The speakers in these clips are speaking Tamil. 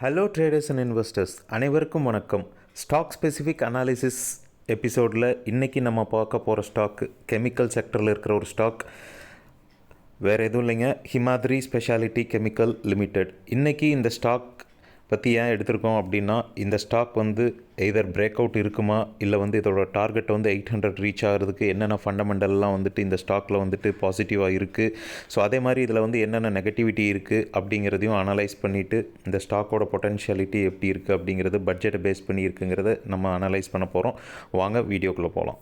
ஹலோ ட்ரேடர்ஸ் அண்ட் இன்வெஸ்டர்ஸ் அனைவருக்கும் வணக்கம். ஸ்டாக் ஸ்பெசிஃபிக் அனாலிசிஸ் எபிசோடில் இன்றைக்கி நம்ம பார்க்க போகிற ஸ்டாக் கெமிக்கல் செக்டரில் இருக்கிற ஒரு ஸ்டாக் வேறு எதுவும் இல்லைங்க. ஹிமாத்ரி ஸ்பெஷாலிட்டி கெமிக்கல் லிமிடெட் இன்றைக்கி இந்த ஸ்டாக் பற்றி ஏன் எடுத்திருக்கோம் அப்படின்னா இந்த ஸ்டாக் வந்து எதர் பிரேக் அவுட் இருக்குமா இல்லை வந்து இதோட டார்கெட் வந்து எயிட் ஹண்ட்ரட் ரீச் ஆகிறதுக்கு என்னென்ன ஃபண்டமெண்டல்லாம் வந்துட்டு இந்த ஸ்டாக்கில் வந்துட்டு பாசிட்டிவாக இருக்குது ஸோ அதே மாதிரி இதில் வந்து என்னென்ன நெகட்டிவிட்டி இருக்குது அப்படிங்கிறதையும் அனலைஸ் பண்ணிவிட்டு இந்த ஸ்டாக்கோட பொட்டன்ஷியாலிட்டி எப்படி இருக்குது அப்படிங்கிறது பட்ஜெட்டை பேஸ் பண்ணி இருக்குங்கிறத நம்ம அனலைஸ் பண்ண போகிறோம் வாங்க வீடியோக்குள்ளே போகலாம்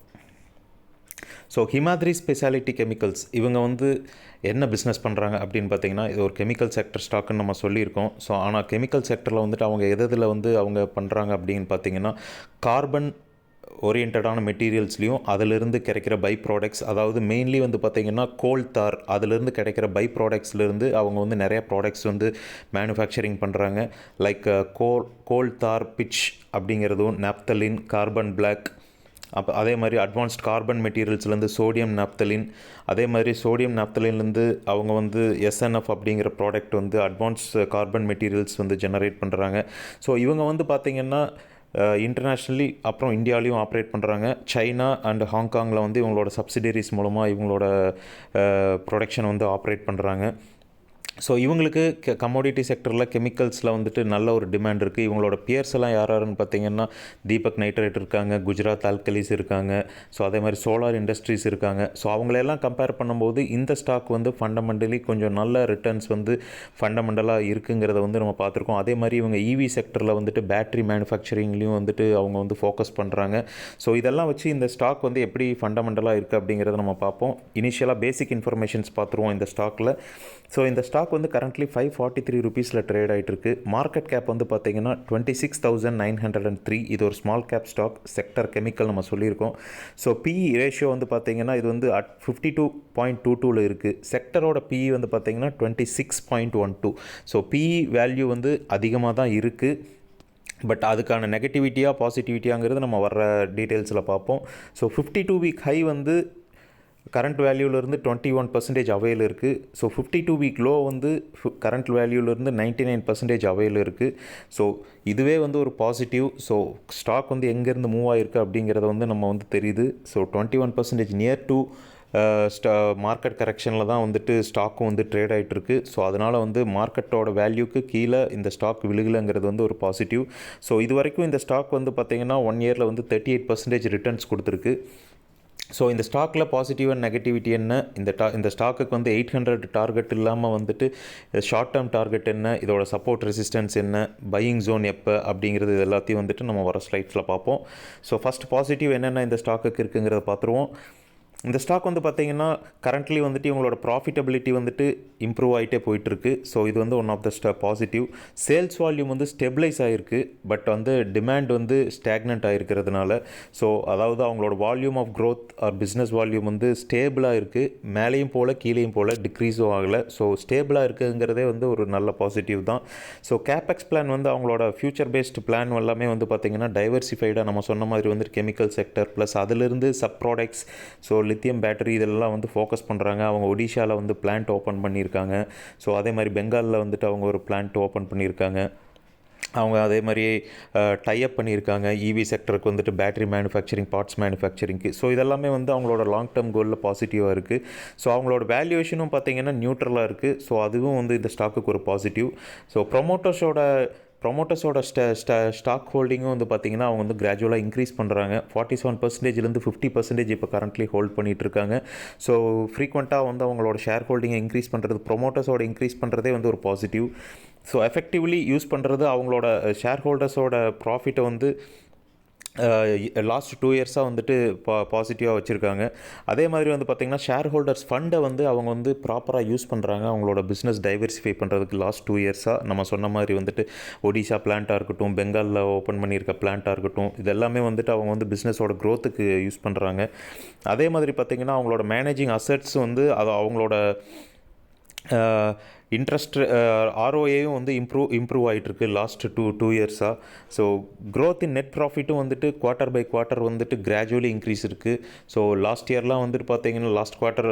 ஸோ ஹிமாத்ரி ஸ்பெஷாலிட்டி கெமிக்கல்ஸ் இவங்க வந்து என்ன பிஸ்னஸ் பண்ணுறாங்க அப்படின்னு பார்த்தீங்கன்னா இது ஒரு கெமிக்கல் செக்டர் ஸ்டாக்குன்னு நம்ம சொல்லியிருக்கோம். ஸோ ஆனால் கெமிக்கல் செக்டரில் வந்துட்டு அவங்க எதில் வந்து அவங்க பண்ணுறாங்க அப்படின்னு பார்த்தீங்கன்னா கார்பன் ஓரியன்டான மெட்டீரியல்ஸ்லையும் அதிலிருந்து கிடைக்கிற பை ப்ராடக்ட்ஸ் அதாவது மெயின்லி வந்து பார்த்திங்கன்னா கோல் தார் அதிலிருந்து கிடைக்கிற பை ப்ராடக்ட்ஸ்லேருந்து அவங்க வந்து நிறைய ப்ராடக்ட்ஸ் வந்து மேனுஃபேக்சரிங் பண்ணுறாங்க லைக் கோல் கோல் தார் பிச் அப்படிங்கிறதும் நாப்தலின் கார்பன் பிளாக் அப்போ அதே மாதிரி அட்வான்ஸ்ட் கார்பன் மெட்டீரியல்ஸ்லேருந்து சோடியம் நாப்தலின் அதே மாதிரி சோடியம் நாப்தலின்லேருந்து அவங்க வந்து எஸ்என்எஃப் அப்படிங்கிற ப்ராடக்ட் வந்து அட்வான்ஸ் கார்பன் மெட்டீரியல்ஸ் வந்து ஜெனரேட் பண்ணுறாங்க ஸோ இவங்க வந்து பார்த்திங்கன்னா இன்டர்நேஷ்னலி அப்புறம் இந்தியாலையும் ஆப்ரேட் பண்ணுறாங்க சைனா அண்ட் ஹாங்காங்கில் வந்து இவங்களோட சப்சிடரிஸ் மூலமாக இவங்களோட ப்ரொடக்ஷன் வந்து ஆப்ரேட் பண்ணுறாங்க ஸோ இவங்களுக்கு கெ கமோடிட்டி செக்டரில் கெமிக்கல்ஸில் வந்துட்டு நல்ல ஒரு டிமாண்ட் இருக்குது இவங்களோட பியர்ஸ் எல்லாம் யார் யாருன்னு பார்த்தீங்கன்னா தீபக் நைட்ரேட் இருக்காங்க குஜராத் ஆல்கலிஸ் இருக்காங்க ஸோ அதே மாதிரி சோலார் இண்டஸ்ட்ரீஸ் இருக்காங்க. ஸோ அவங்களெல்லாம் கம்பேர் பண்ணும்போது இந்த ஸ்டாக் வந்து ஃபண்டமெண்டலி கொஞ்சம் நல்ல ரிட்டர்ன்ஸ் வந்து ஃபண்டமெண்டலாக இருக்குங்கிறத வந்து நம்ம பார்த்துருக்கோம். அதே மாதிரி இவங்க இவி செக்டரில் வந்துட்டு பேட்ரி மேனுஃபேக்சரிங்லேயும் வந்துட்டு அவங்க வந்து ஃபோக்கஸ் பண்ணுறாங்க ஸோ இதெல்லாம் வச்சு இந்த ஸ்டாக் வந்து எப்படி ஃபண்டமெண்டலாக இருக்குது அப்படிங்கிறத நம்ம பார்ப்போம். இனிஷியலாக பேசிக் இன்ஃபர்மேஷன்ஸ் பார்த்துருவோம் இந்த ஸ்டாக்கில் ஸோ இந்த ஸ்டாக் வந்து கரண்ட்லி ஃபைவ் ஃபார்ட்டி த்ரீ ருபீஸில் ட்ரேட் ஆகிட்டுருக்கு மார்க்கெட் கேப் வந்து பார்த்தீங்கன்னா twenty six thousand nine hundred and three இது ஒரு small cap stock sector chemical நம்ம சொல்லியிருக்கோம். ஸோ பிஇ ரேஷியோ வந்து பார்த்தீங்கன்னா இது வந்து at fifty two point two டூவில் இருக்குது செக்டரோட பிஇ வந்து பார்த்தீங்கன்னா twenty six point one two so PE value வந்து அதிகமாக தான் இருக்குது பட் அதுக்கான நெகட்டிவிட்டியாக பாசிட்டிவிட்டியாங்கிறது நம்ம வர்ற டீட்டெயில்ஸில் பார்ப்போம். So fifty two week high வந்து கரண்ட் வேல்யூலேருந்து டுவெண்ட்டி ஒன் பர்சன்டேஜ் அவையில் இருக்குது so fifty two week low வந்து கரண்ட் வேல்யூலேருந்து நைன்ட்டி நைன் பர்சன்டேஜ் அவையில் இருக்குது ஸோ இதுவே வந்து ஒரு பாசிட்டிவ் ஸோ ஸ்டாக் வந்து எங்கேருந்து மூவ் ஆகிருக்கு அப்படிங்கிறத வந்து நம்ம வந்து தெரியுது. So twenty one percentage near to ஸ்டா மார்க்கெட் கரெக்ஷனில் தான் வந்துட்டு ஸ்டாக்கும் வந்து ட்ரேட் ஆகிட்டுருக்கு ஸோ அதனால் வந்து மார்க்கெட்டோட வேல்யூக்கு கீழே இந்த ஸ்டாக் விழுகலைங்கிறது வந்து ஒரு பாசிட்டிவ் ஸோ இது வரைக்கும் இந்த ஸ்டாக் வந்து பார்த்திங்கன்னா ஒன் இயரில் வந்து தேர்ட்டி எயிட் பர்சன்டேஜ் ரிட்டர்ன்ஸ் கொடுத்துருக்கு. ஸோ இந்த ஸ்டாக்கில் பாசிட்டிவ் அண்ட் நெகட்டிவிட்டி என்ன? இந்த டா இந்த ஸ்டாக்குக்கு வந்து எயிட் ஹண்ட்ரட் டார்கெட் இல்லாமல் வந்துட்டு ஷார்ட் டேர்ம் டார்கெட் என்ன? இதோட சப்போர்ட் ரெசிஸ்டன்ஸ் என்ன? பையிங் ஜோன் எப்போ? அப்படிங்கிறது இது எல்லாத்தையும் வந்துட்டு நம்ம வர ஸ்லைட்ஸில் பார்ப்போம். ஸோ ஃபஸ்ட் பாசிட்டிவ் என்னென்ன இந்த ஸ்டாக்குக்கு இருக்குங்கிறத பார்த்துருவோம். இந்த ஸ்டாக் வந்து பார்த்திங்கன்னா கரண்ட்லி வந்துட்டு இவங்களோட ப்ராஃபிட்டபிலிட்டி வந்துட்டு இம்ப்ரூவ் ஆகிட்டே போயிட்டுருக்கு. ஸோ இது வந்து ஒன் ஆஃப் த ஸ்ட பாசிட்டிவ் சேல்ஸ் வால்யூம் வந்து ஸ்டெபிளைஸ் ஆகிருக்கு பட் வந்து டிமாண்ட் வந்து ஸ்டாக்னண்ட் ஆகிருக்கிறதுனால ஸோ அதாவது அவங்களோட volume of growth or business volume வந்து ஸ்டேபிளாக இருக்குது மேலேயும் போல் கீழேயும் போல் டிக்ரீஸும் ஆகலை. ஸோ ஸ்டேபிளாக இருக்குங்கிறதே வந்து ஒரு நல்ல பாசிட்டிவ் தான். ஸோ கேபெக்ஸ் பிளான் வந்து அவங்களோட ஃபியூச்சர் பேஸ்டு பிளான் எல்லாமே வந்து பார்த்திங்கன்னா டைவர்சிஃபைடாக நம்ம சொன்ன மாதிரி வந்துட்டு கெமிக்கல் செக்டர் ப்ளஸ் அதிலிருந்து sub products so lithium battery இதெல்லாம் வந்து ஃபோக்கஸ் பண்ணுறாங்க அவங்க ஒடிஷாவில் வந்து பிளான்ட் ஓப்பன் பண்ணியிருக்காங்க. ஸோ அதே மாதிரி பெங்காலில் வந்துட்டு அவங்க ஒரு பிளான்ட் ஓப்பன் பண்ணியிருக்காங்க. அவங்க அதே மாதிரி டைப் பண்ணியிருக்காங்க. இவி செக்டருக்கு வந்துட்டு பேட்டரி மேனுஃபேக்சரிங் பார்ட்ஸ் மேனுஃபேக்சரிங்க்கு ஸோ இதெல்லாமே வந்து அவங்களோட லாங் டேர்ம் கோலில் பாசிட்டிவாக இருக்குது ஸோ அவங்களோட வேல்யூவேஷனும் பார்த்திங்கன்னா நியூட்ரலாக இருக்குது ஸோ அதுவும் வந்து இந்த ஸ்டாக்குக்கு ஒரு பாசிட்டிவ் ஸோ ப்ரொமோட்டர்ஸோட ப்ரொமோட்டர்ஸோட ஸ்ட ஸ்ட ஸ்டாக் ஹோல்டிங்கும் வந்து பார்த்திங்கன்னா அவங்க வந்து கிராஜுவலாக இன்க்ரீஸ் பண்ணுறாங்க ஃபார்ட்டி செவன் பர்சன்டேஜ்லேருந்து ஃபிஃப்டி பர்சன்டேஜ் இப்போ கரண்ட்லி ஹோல்ட் பண்ணிகிட்டு இருக்காங்க ஸோ ஃப்ரீக்வெண்ட்டாக வந்து அவங்களோட ஷேர் ஹோல்டிங்கை இன்க்ரீஸ் பண்ணுறது ப்ரொமோட்டர்ஸோட இன்க்ரீஸ் பண்ணுறதே வந்து ஒரு பாசிட்டிவ் ஸோ எஃபெக்டிவ்லி யூஸ் பண்ணுறது அவங்களோட ஷேர் ஹோல்டர்ஸோட ப்ராஃபிட்டை வந்து லாஸ்ட் டூ இயர்ஸாக வந்துட்டு பா பாசிட்டிவாக வச்சுருக்காங்க. அதே மாதிரி வந்து பார்த்திங்கன்னா ஷேர் ஹோல்டர்ஸ் ஃபண்டை வந்து அவங்க வந்து ப்ராப்பராக யூஸ் பண்ணுறாங்க அவங்களோட பிஸ்னஸ் டைவர்சிஃபை பண்ணுறதுக்கு லாஸ்ட் டூ இயர்ஸாக நம்ம சொன்ன மாதிரி வந்துட்டு ஒடிஷா பிளான்ட்டாக இருக்கட்டும் பெங்காலில் ஓப்பன் பண்ணியிருக்க பிளான்ட்டாக இருக்கட்டும் இது எல்லாமே வந்துட்டு அவங்க வந்து பிஸ்னஸோட க்ரோத்துக்கு யூஸ் பண்ணுறாங்க அதே மாதிரி பார்த்திங்கன்னா அவங்களோட மேனேஜிங் அசட்ஸ் வந்து அது அவங்களோட இன்ட்ரெஸ்ட் ஆர்ஓஏயும் uh, வந்து இம்ப்ரூவ் இம்ப்ரூவ் ஆகிட்டுருக்கு லாஸ்ட் டூ டூ இயர்ஸாக ஸோ க்ரோத் இன் நெட் ப்ராஃபிட்டும் வந்துட்டு குவார்ட்டர் பை குவார்ட்டர் வந்துட்டு கிராஜுவலி இன்க்ரீஸ் இருக்குது ஸோ லாஸ்ட் இயர்லாம் வந்துட்டு பார்த்தீங்கன்னா last quarter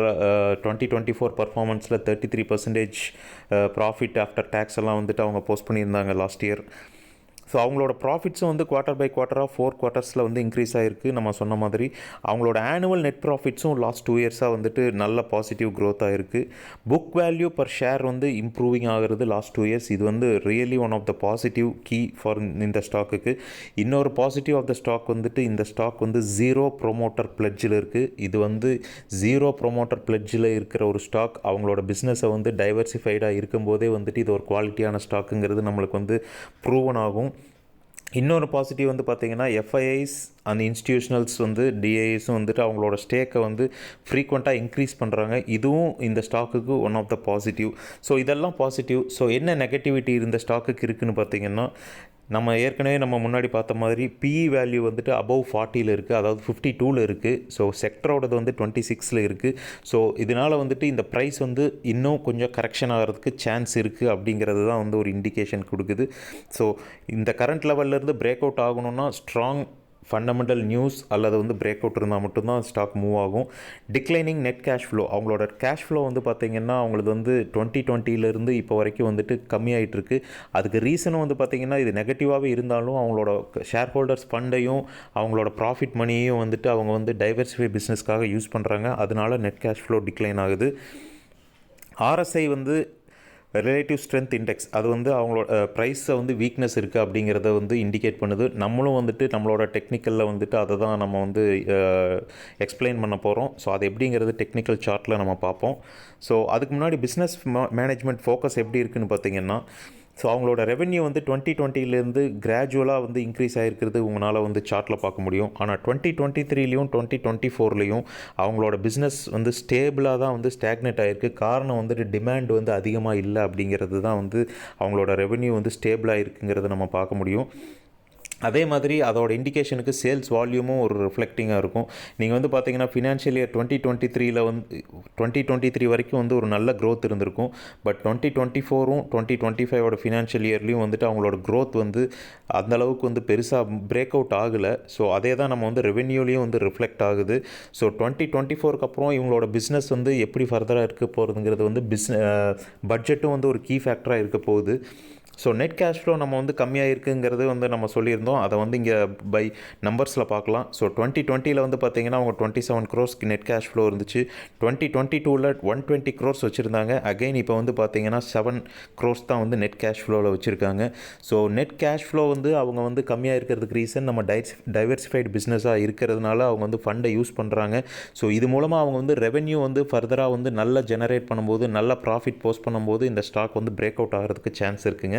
twenty twenty four பர்ஃபார்மன்ஸில் thirty three percentage profit after tax எல்லாம் வந்துட்டு அவங்க போஸ்ட் பண்ணியிருந்தாங்க லாஸ்ட் இயர் ஸோ அவங்களோட ப்ராஃபிட்ஸும் வந்து குவார்ட்டர் பை குவார்ட்டராக ஃபோர் குவார்ட்டர்ஸில் வந்து இன்க்ரீஸ் ஆகிருக்கு நம்ம சொன்ன மாதிரி அவங்களோட ஆனுவல் நெட் ப்ராஃபிட்ஸும் லாஸ்ட் டூ இயர்ஸாக வந்துட்டு நல்ல பாசிட்டிவ் க்ரோத் ஆகிருக்கு புக் வேல்யூ பர் ஷேர் வந்து இம்ப்ரூவிங் ஆகிறது லாஸ்ட் டூ இயர்ஸ் இது வந்து really one of the positive key for இந்த ஸ்டாக்குக்கு இன்னொரு பாசிட்டிவ் ஆஃப் த ஸ்டாக் வந்துட்டு இந்த ஸ்டாக் வந்து ஜீரோ ப்ரொமோட்டர் பிளட்ஜில் இருக்குது இது வந்து ஜீரோ ப்ரொமோட்டர் பிளட்ஜில் இருக்கிற ஒரு ஸ்டாக் அவங்களோட பிஸ்னஸை வந்து டைவர்சிஃபைடாக இருக்கும்போதே வந்துட்டு இது ஒரு குவாலிட்டியான ஸ்டாக்குங்கிறது நம்மளுக்கு வந்து ப்ரூவன் ஆகும். இன்னொரு பாசிட்டிவ் வந்து பார்த்தீங்கன்னா எஃப்ஐஐஸ் அந்த இன்ஸ்டியூஷனல்ஸ் வந்து டிஐஸும் வந்துட்டு அவங்களோட ஸ்டேக்கை வந்து ஃப்ரீக்வெண்ட்டாக இன்க்ரீஸ் பண்ணுறாங்க இதுவும் இந்த ஸ்டாக்குக்கு one of the positive so இதெல்லாம் பாசிட்டிவ் ஸோ என்ன நெகட்டிவிட்டி இந்த ஸ்டாக்குக்கு இருக்குதுன்னு பார்த்தீங்கன்னா நம்ம ஏற்கனவே நம்ம முன்னாடி பார்த்த மாதிரி பிஇ வேல்யூ வந்துட்டு அபவ் ஃபார்ட்டியில் இருக்குது அதாவது ஃபிஃப்டி டூவில் இருக்குது ஸோ செக்டரோடது வந்து டுவெண்ட்டி சிக்ஸில் இருக்குது ஸோ இதனால் வந்துட்டு இந்த ப்ரைஸ் வந்து இன்னும் கொஞ்சம் கரெக்ஷன் ஆகிறதுக்கு சான்ஸ் இருக்குது அப்படிங்கிறது தான் வந்து ஒரு இண்டிகேஷன் கொடுக்குது. ஸோ இந்த கரண்ட் லெவல்லேருந்து பிரேக் அவுட் ஆகணும்னா ஸ்ட்ராங் ஃபண்டமெண்டல் நியூஸ் அல்லது வந்து பிரேக் அவுட் இருந்தால் மட்டும்தான் ஸ்டாக் மூவ் ஆகும். டிக்ளைனிங் நெட் கேஷ் ஃப்ளோ அவங்களோட கேஷ் ஃப்ளோ வந்து பார்த்திங்கன்னா அவங்களது வந்து டுவெண்ட்டி டுவெண்ட்டிலேருந்து இப்போ வரைக்கும் வந்துட்டு கம்மியாகிட்டு இருக்கு அதுக்கு ரீசனும் வந்து பார்த்திங்கன்னா இது நெகட்டிவாகவே இருந்தாலும் அவங்களோட ஷேர் ஹோல்டர்ஸ் ஃபண்டையும் அவங்களோட ப்ராஃபிட் மணியையும் வந்துட்டு அவங்க வந்து டைவர்சிஃபை பிஸ்னஸ்க்காக யூஸ் பண்ணுறாங்க அதனால நெட் கேஷ் ஃப்ளோ டிக்ளைன் ஆகுது. ஆர்எஸ்ஐ வந்து ரிலேட்டிவ் ஸ்ட்ரென்த் இண்டெக்ஸ் அது வந்து அவங்களோட ப்ரைஸை வந்து வீக்னஸ் இருக்குது அப்படிங்கிறத வந்து இண்டிகேட் பண்ணுது. நம்மளும் வந்துட்டு நம்மளோட டெக்னிக்கலில் வந்துட்டு அதை தான் நம்ம வந்து எக்ஸ்பிளைன் பண்ண போகிறோம் ஸோ அது எப்படிங்கிறது டெக்னிக்கல் சார்ட்டில் நம்ம பார்ப்போம். ஸோ அதுக்கு முன்னாடி பிஸ்னஸ் மேனேஜ்மெண்ட் ஃபோக்கஸ் எப்படி இருக்குதுன்னு பார்த்தீங்கன்னா ஸோ அவங்களோட ரெவென்யூ வந்து டுவெண்ட்டி டுவெண்ட்டிலேருந்து கிராஜுவலாக வந்து இன்க்ரீஸ் ஆகிருக்கிறது உங்களால் வந்து சார்ட்டில் பார்க்க முடியும். ஆனால் டுவெண்ட்டி டுவெண்ட்டி த்ரீலையும் டுவெண்ட்டி டுவெண்ட்டி ஃபோர்லேயும் அவங்களோட பிஸ்னஸ் வந்து ஸ்டேபிளாக தான் வந்து ஸ்டாக்னேட் ஆகிருக்கு காரணம் வந்துட்டு டிமாண்ட் வந்து அதிகமாக இல்லை அப்படிங்கிறது தான் வந்து அவங்களோட ரெவென்யூ வந்து ஸ்டேபிளாக இருக்குங்கிறத நம்ம பார்க்க முடியும். அதே மாதிரி அதோட இண்டிகேஷனுக்கு சேல்ஸ் வால்யூமும் ஒரு ரிஃப்ளெக்டிங்காக இருக்கும். நீங்கள் வந்து பார்த்தீங்கன்னா ஃபினான்ஷியல் இயர் டுவெண்ட்டி டுவெண்ட்டி த்ரீல வந்து டுவெண்ட்டி டுவெண்ட்டி த்ரீ வரைக்கும் வந்து ஒரு நல்ல க்ரோத் இருந்திருக்கும். பட் டுவெண்ட்டி டுவெண்ட்டி ஃபோரும் டுவெண்ட்டி டுவெண்ட்டி ஃபைவோட ஃபினான்ஷியல் இயர்லேயும் வந்துட்டு அவங்களோட க்ரோத் வந்து அந்த அளவுக்கு வந்து பெருசாக பிரேக் அவுட் ஆகலை. ஸோ அதே தான் நம்ம வந்து ரெவென்யூலையும் வந்து ரிஃப்ளெக்ட் ஆகுது. ஸோ டுவெண்ட்டி டுவெண்ட்டி ஃபோருக்கு அப்புறம் இவங்களோட பிஸ்னஸ் வந்து எப்படி ஃபர்தராக இருக்க போகிறதுங்கிறது வந்து பிஸ்ன பட்ஜெட்டும் வந்து ஒரு கீ ஃபேக்டராக இருக்க போகுது. ஸோ நெட் கேஷ் ஃப்ளோ நம்ம வந்து கம்மியாக இருக்குங்கிறது வந்து நம்ம சொல்லியிருந்தோம். அதை வந்து இங்கே பை நம்பர்ஸில் பார்க்கலாம். ஸோ டுவெண்ட்டி டுவெண்ட்டியில் வந்து பார்த்தீங்கன்னா அவங்க டுவெண்ட்டி செவன் க்ரோஸ்க்கு நெட் கேஷ் ஃப்ளோ இருந்துச்சு. டுவெண்ட்டி டுவெண்ட்டி டூவில் ஒன் டுவெண்ட்டி க்ரோஸ் வச்சுருந்தாங்க. அகைன் இப்போ வந்து பார்த்தீங்கன்னா செவன் க்ரோஸ் தான் வந்து நெட் கேஷ் ஃப்ளோவில் வச்சுருக்காங்க. ஸோ நெட் கேஷ் ஃப்ளோ வந்து அவங்க வந்து கம்மியாக இருக்கிறதுக்கு ரீசன் நம்ம டைஸ் டைவர்சிஃபைடு பிஸ்னஸாக இருக்கிறதுனால அவங்க வந்து ஃபண்டை யூஸ் பண்ணுறாங்க ஸோ இது மூலமாக அவங்க வந்து ரெவென்யூ வந்து ஃபர்தராக வந்து நல்லா ஜெனரேட் பண்ணும்போது நல்ல ப்ராஃபிட் போஸ்ட் பண்ணும்போது இந்த ஸ்டாக் வந்து பிரேக் அவுட் ஆகிறதுக்கு சான்ஸ் இருக்குங்க.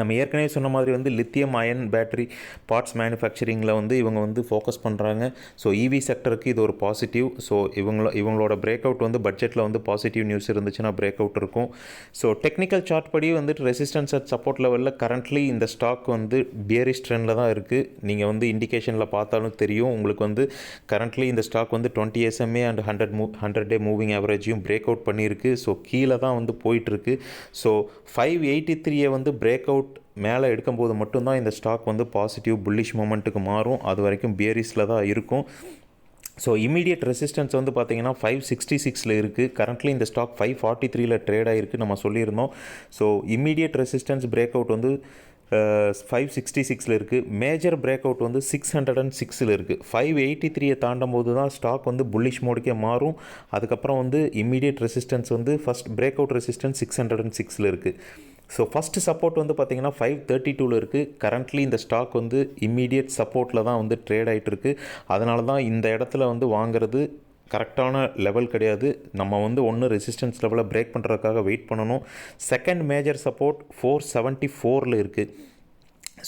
நம்ம ஏற்கனவே சொன்ன மாதிரி வந்து லித்தியம் அயன் பேட்டரி பார்ட்ஸ் மேனுஃபேக்சரிங்கில் வந்து இவங்க வந்து ஃபோக்கஸ் பண்ணுறாங்க ஸோ இவி செக்டருக்கு இது ஒரு பாசிட்டிவ் ஸோ இவங்கள இவங்களோட பிரேக் அவுட் வந்து பட்ஜெட்டில் வந்து பாசிட்டிவ் நியூஸ் இருந்துச்சுன்னா பிரேக் அவுட் இருக்கும். ஸோ டெக்னிக்கல் சார்ட் படி வந்துட்டு ரெசிஸ்டன்ஸ் அட் சப்போர்ட் லெவலில் கரண்ட்லி இந்த ஸ்டாக் வந்து பியரிஷ் ட்ரெண்டில் தான் இருக்குது நீங்கள் வந்து இண்டிகேஷனில் பார்த்தாலும் தெரியும். உங்களுக்கு வந்து கரண்ட்லி இந்த ஸ்டாக் வந்து டுவெண்ட்டி எஸ்எம்ஏ அண்ட் ஹண்ட்ரட் மூ ஹண்ட்ரட் டே மூவிங் ஆவரேஜையும் பிரேக் அவுட் பண்ணியிருக்கு. ஸோ கீழே தான் வந்து போயிட்டுருக்கு ஸோ ஃபைவ் எயிட்டி த்ரீயை வந்து பிரேக் அவுட் மேலே எடுக்கும்போது மட்டும்தான் இந்த ஸ்டாக் வந்து பாசிட்டிவ் புல்லிஷ் மூமெண்ட்டுக்கு மாறும். அது வரைக்கும் பியரிஸில் தான் இருக்கும். ஸோ இமீடியட் ரெசிஸ்டன்ஸ் வந்து பார்த்தீங்கன்னா ஃபைவ் சிக்ஸ்டி சிக்ஸில் இருக்குது கரண்ட்லி இந்த ஸ்டாக் ஃபைவ் ஃபார்ட்டி த்ரீல ட்ரேட் ஆகிருக்கு நம்ம சொல்லியிருந்தோம். So immediate resistance break out வந்து ஃபைவ் சிக்ஸ்டி சிக்ஸில் இருக்குது மேஜர் பிரேக் அவுட் வந்து சிக்ஸ் ஹண்ட்ரட் அண்ட் சிக்ஸில் இருக்குது ஃபைவ் எயிட்டி த்ரீயை தாண்டும் போது தான் ஸ்டாக் வந்து புல்லிஷ் மோடுக்கே மாறும். அதுக்கப்புறம் வந்து இமீடியட் ரெசிஸ்டன்ஸ் வந்து first break out resistance six hundred and சிக்ஸில் இருக்குது ஸோ ஃபஸ்ட்டு சப்போர்ட் வந்து பார்த்திங்கன்னா ஃபைவ் தேர்ட்டி டூவில் இருக்குது கரண்ட்லி இந்த ஸ்டாக் வந்து இம்மீடியட் சப்போர்ட்டில் தான் வந்து ட்ரேட் ஆகிட்டுருக்கு அதனால தான் இந்த இடத்துல வந்து வாங்குறது கரெக்டான லெவல் கிடையாது. நம்ம வந்து ஒன்று ரெசிஸ்டன்ஸ் லெவலை பிரேக் பண்ணுறதுக்காக வெயிட் பண்ணணும். Second major support four seventy ஃபோரில் இருக்குது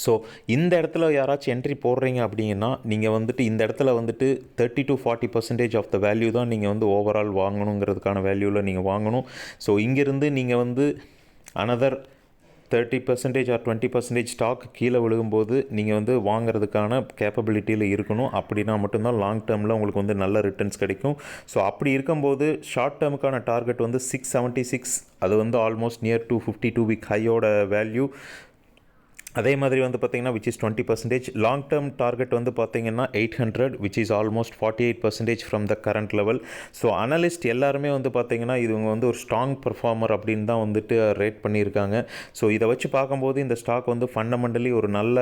ஸோ இந்த இடத்துல யாராச்சும் என்ட்ரி போடுறீங்க அப்படின்னா நீங்கள் வந்துட்டு இந்த இடத்துல வந்துட்டு thirty to forty percentage of the value தான் நீங்கள் வந்து ஓவரால் வாங்கணுங்கிறதுக்கான வேல்யூவில் நீங்கள் வாங்கணும். ஸோ இங்கேருந்து நீங்கள் வந்து another thirty percentage or twenty percentage stock கீழே விழுகும்போது நீங்கள் வந்து வாங்குறதுக்கான கேப்பபிலிட்டியில் இருக்கணும். அப்படின்னா மட்டும்தான் லாங் டேர்மில் உங்களுக்கு வந்து நல்ல ரிட்டர்ன்ஸ் கிடைக்கும். ஸோ அப்படி இருக்கும்போது ஷார்ட் டேர்முக்கான டார்கெட் வந்து சிக்ஸ் செவன்ட்டி சிக்ஸ் அது வந்து almost near to fifty two week ஹையோட value அதே மாதிரி வந்து பார்த்தீங்கன்னா which is twenty percentage long term target வந்து பார்த்தீங்கன்னா eight hundred which is almost forty eight percentage from the current level so analyst எல்லாருமே வந்து பார்த்திங்கன்னா இவங்க வந்து ஒரு ஸ்ட்ராங் பர்ஃபார்மர் அப்படின்னு தான் வந்துட்டு ரேட் பண்ணியிருக்காங்க. ஸோ இதை வச்சு பார்க்கும்போது இந்த ஸ்டாக் வந்து ஃபண்டமெண்டலி ஒரு நல்ல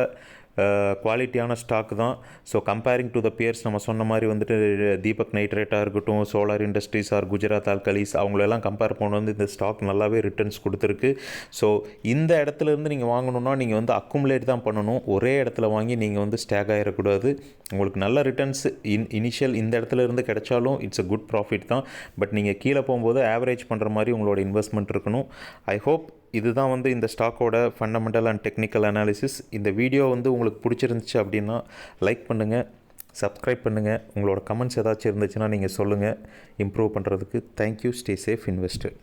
குவாலிட்டியான ஸ்டாக் தான். So comparing to the peers நம்ம சொன்ன மாதிரி வந்துட்டு தீபக் நைட்ரேட்டாக இருக்கட்டும் solar industries or Gujarat alkalis அவங்களெல்லாம் கம்பேர் பண்ண வந்து இந்த ஸ்டாக் நல்லாவே ரிட்டர்ன்ஸ் கொடுத்துருக்கு. ஸோ இந்த இடத்துல இருந்து நீங்கள் வாங்கணுன்னா நீங்கள் வந்து அக்குமுலேட் தான் பண்ணணும். ஒரே இடத்துல வாங்கி நீங்கள் வந்து ஸ்டாக் ஆகிடக்கூடாது உங்களுக்கு நல்ல ரிட்டர்ன்ஸ் இன் இனிஷியல் இந்த இடத்துல இருந்து கிடைச்சாலும் இட்ஸ் அ குட் ப்ராஃபிட் தான். பட் நீங்கள் கீழே போகும்போது ஆவரேஜ் பண்ணுற மாதிரி உங்களோட இன்வெஸ்ட்மெண்ட் இருக்கணும். ஐ ஹோப் இதுதான் வந்து இந்த ஸ்டாக்கோட ஃபண்டமெண்டல் அண்ட் டெக்னிக்கல் அனாலிசிஸ் இந்த வீடியோ வந்து உங்களுக்கு பிடிச்சிருந்துச்சு அப்படின்னா லைக் பண்ணுங்கள் சப்ஸ்கிரைப் பண்ணுங்கள் உங்களோட கமெண்ட்ஸ் ஏதாச்சும் இருந்துச்சுன்னா நீங்கள் சொல்லுங்கள் இம்ப்ரூவ் பண்ணுறதுக்கு தேங்க்யூ ஸ்டே சேஃப் இன்வெஸ்டர்